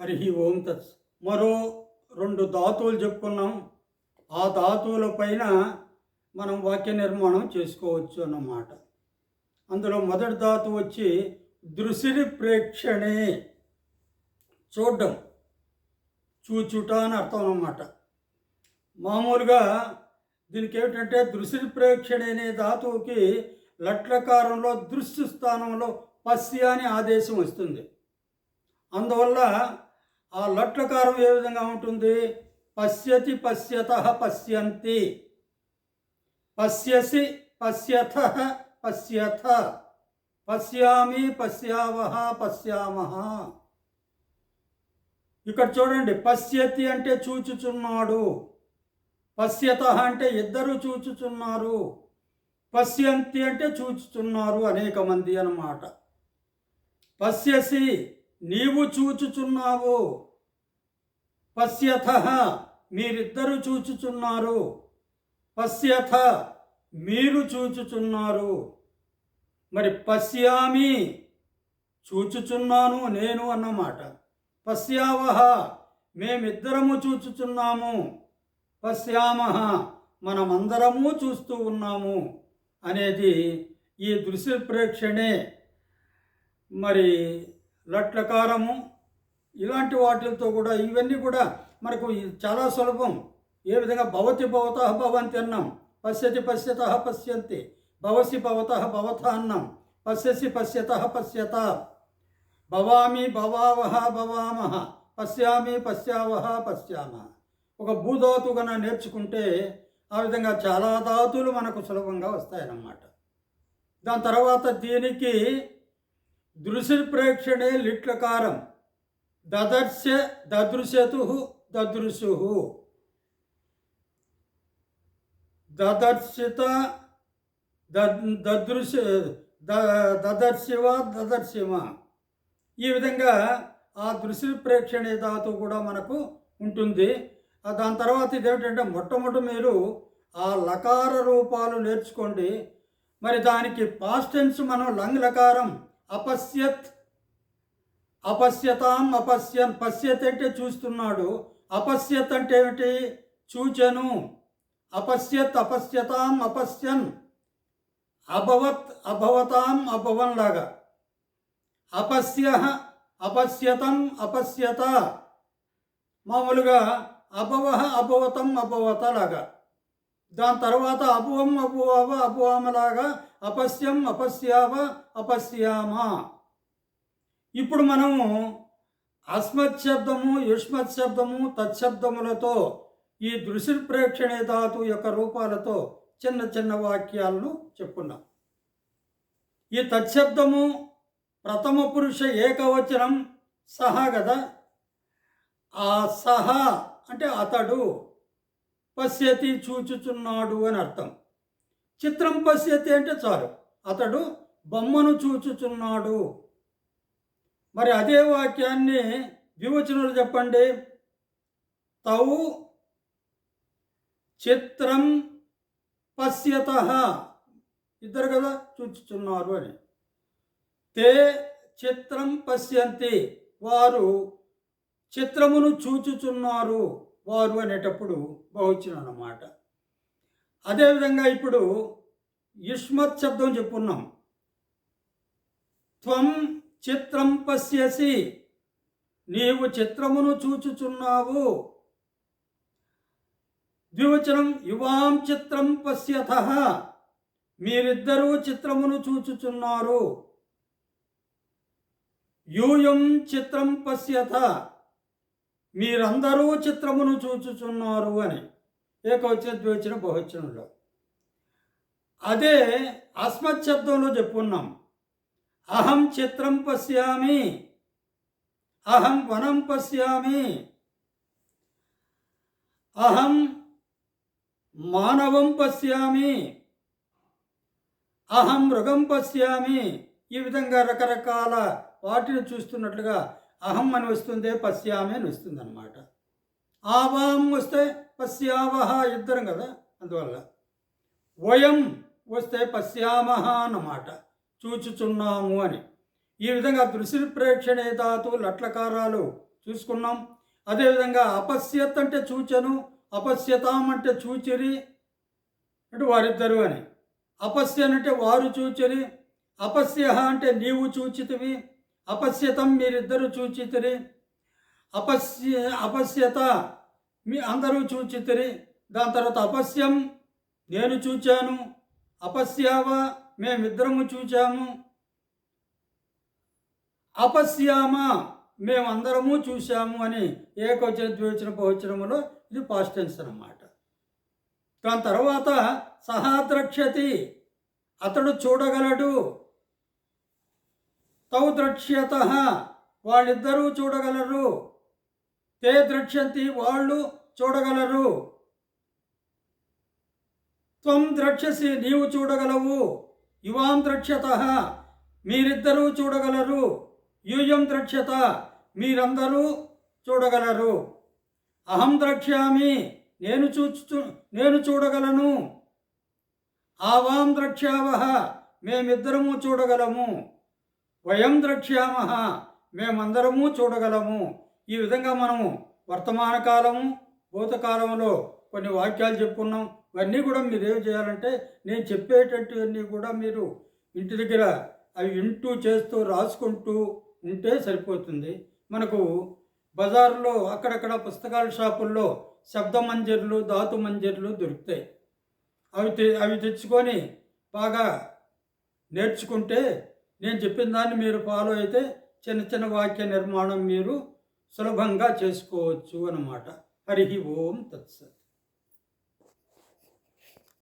హరి ఓం తత్స్ మరో రెండు ధాతువులు చెప్పుకున్నాం. ఆ ధాతువుల పైన మనం వాక్య నిర్మాణం చేసుకోవచ్చు అన్నమాట. అందులో మొదటి ధాతు వచ్చి దృశిని ప్రేక్షణే. చూడడం. చూచుట అని అర్థం అన్నమాట. మామూలుగా దీనికి ఏమిటంటే దృశ్య ప్రేక్షణ అనే ధాతువుకి లట్లకారంలో దృశ్య స్థానంలో పస్య అని ఆదేశం వస్తుంది. అందువల్ల ఆ లట్లకారం ఏ విధంగా ఉంటుంది? పశ్యతి పశ్యత పశ్యంతి. పశ్యసి పశ్యథ పశ్యథ పశ్యామి పశ్యావహ పశ్యామహ. ఇక్కడ చూడండి పశ్యతి అంటే చూచుచున్నాడు. పశ్యత అంటే ఇద్దరు చూచుచున్నారు. పశ్యంతి అంటే చూచుచున్నారు అనేక మంది అన్నమాట. పశ్యసి నీవు చూచుచున్నావు. పశ్యథ మీరిద్దరు చూచుచున్నారు. పశ్యథ మీరు చూచుచున్నారు. మరి పశ్యామి చూచుచున్నాను నేను అన్నమాట. పశ్యావహ మేమిద్దరము చూచుచున్నాము. పశ్యామ మనమందరము చూస్తూ ఉన్నాము అనేది ఈ దృశ్య ప్రేక్షణే మరి లట్ల కారము ఇలాంటి వాటిలతో కూడా ఇవన్నీ కూడా మనకు చాలా సులభం. ఏ విధంగా భవతి భవత భవంతి అన్నాం. పశ్యతి పశ్యత పశ్యంతి. భవసి భవత భవత అన్నాం. పశ్యసి పశ్యత పశ్యత. భవామి భవావహ భవామహ. పశ్యామి పశ్యావహ పశ్యామ. ఒక భూధాతు నేర్చుకుంటే ఆ విధంగా చాలా ధాతులు మనకు సులభంగా వస్తాయన్నమాట. దాని తర్వాత దీనికి దృశ్య ప్రేక్షణే లిట్లకారం. దదర్శ దదృశతు దదృశు. దదర్శిత దదృశ దదర్శివ దదర్శివ ఈ విధంగా ఆ దృశ్య ప్రేక్షణీయ ధాతు కూడా మనకు ఉంటుంది. దాని తర్వాత ఇదేమిటంటే మొట్టమొదటి మీరు ఆ లకార రూపాలు నేర్చుకోండి. మరి దానికి పాస్టెన్స్ మనం లంగ్ లకారం అపశ్యత్ అపశ్యతాం అపశ్యన్ పశ్యత్ అంటే చూస్తున్నాడు. అపశ్యత్ అంటే ఏమిటి? చూచెను. అపశ్యత్ అపశ్యతాం అపశ్యన్ అభవత్ అభవతాం అభవన్ లాగా. అపశ్య అపశ్యతం అపశ్యత. మామూలుగా అభవ అభవతం అభవత లాగా. దాని తర్వాత అభువం అభువవ అభువామలాగా అపశ్యం అపశ్యావ అపస్యామ ఇప్పుడు మనము అస్మత్ శబ్దము యుష్మత్ శబ్దము తత్శబ్దములతో ఈ దృశ్య ప్రేక్షణే ధాతు యొక్క రూపాలతో చిన్న చిన్న వాక్యాలను చెప్పుకున్నాం ఈ తత్శబ్దము ప్రథమ పురుష ఏకవచనం సహా కదా ఆ సహా అంటే అతడు. పశ్యతి చూచుచున్నాడు అని అర్థం. చిత్రం పశ్యతి అంటే చాలు. అతడు బొమ్మను చూచుచున్నాడు. మరి అదే వాక్యాన్ని వివచనలు చెప్పండి. తౌ చిత్రం పశ్యత. ఇద్దరు కదా చూచుచున్నారు అని. తే చిత్రం పశ్యంతి. వారు చిత్రమును చూచుచున్నారు. వారు అనేటప్పుడు బహువచనం అన్నమాట అదేవిధంగా ఇప్పుడు యుష్మత్ శబ్దం చెప్పున్నాం. త్వం చిత్రం పశ్యసి నీవు చిత్రమును చూచుచున్నావు. ద్వివచనం యువాం చిత్రం పశ్యత మీరిద్దరూ చిత్రమును చూచుచున్నారు. యూయం చిత్రం పశ్యత మీరందరూ చిత్రమును చూచుచున్నారు అని ఏకవచన ద్వివచన బహువచనంలో. అదే అస్మత్ శబ్దంలో చెప్పుకున్నాం అహం చిత్రం పశ్యామి అహం వనం పశ్యామి అహం మానవం పశ్యామి అహం మృగం పశ్యామి ఈ విధంగా రకరకాల వాటిని చూస్తున్నట్లుగా అహం అని వస్తుంది పశ్యామి అని వస్తుంది అనమాట ఆవాం వస్తే పశ్యావహ ఇద్దరం కదా అందువల్ల. వయం వస్తే పశ్యామహ అన్నమాట. చూచుచున్నాము అని. ఈ విధంగా దృశ్య ప్రేక్షణే ధాతు లట్లకారాలు చూసుకున్నాం. అదేవిధంగా అపశ్యత్ అంటే చూచను అపశ్యతాం అంటే చూచిరి అంటే వారిద్దరు అని. అపశ్యన్ అంటే వారు చూచిరి అపశ్య అంటే నీవు చూచితివి అపశ్యతం మీరిద్దరూ చూచితిరి. అపశ్య అపశ్యత మీ అందరూ చూచితిరి. దాని తర్వాత అపశ్యం నేను చూచాను. అపశ్యావ మేమిద్దరము చూచాము. అపశ్యామ మేమందరము చూశాము అని ఏకవచన ద్వివచన బహువచనములో ఇది పాస్ట్ టెన్స్ అన్నమాట. దాని తర్వాత సహా ద్రక్ష్యతి. అతడు చూడగలడు. తౌ ద్రక్ష్యత. వాళ్ళిద్దరూ చూడగలరు. తే ద్రక్ష్యంతి వాళ్ళు చూడగలరు. త్వం ద్రక్ష్యసి నీవు చూడగలవు. యువాం ద్రక్ష్యత. మీరిద్దరూ చూడగలరు. యూయం ద్రక్ష్యత. మీరందరూ చూడగలరు. అహం ద్రక్ష్యామి. నేను చూచు నేను చూడగలను. ఆవాం ద్రక్ష్యావహ. మేమిద్దరము చూడగలము. వయం ద్రక్ష్యామ. మేమందరము చూడగలము. ఈ విధంగా మనము వర్తమాన కాలము భూతకాలంలో కొన్ని వాక్యాలు చెప్పుకున్నాం. ఇవన్నీ కూడా మీరు ఏం చేయాలంటే నేను చెప్పేటట్టువన్నీ కూడా మీరు ఇంటి దగ్గర అవి వింటూ చేస్తూ రాసుకుంటూ ఉంటే సరిపోతుంది. మనకు బజార్లో అక్కడక్కడ పుస్తకాల షాపుల్లో శబ్ద మంజర్లు ధాతు మంజర్లు దొరుకుతాయి. అవి తె అవి తెచ్చుకొని బాగా నేర్చుకుంటే నేను చెప్పిన దాన్ని మీరు ఫాలో అయితే చిన్న చిన్న వాక్య నిర్మాణం మీరు సులభంగా చేసుకోవచ్చు అన్నమాట. హరి ఓం తత్సత్.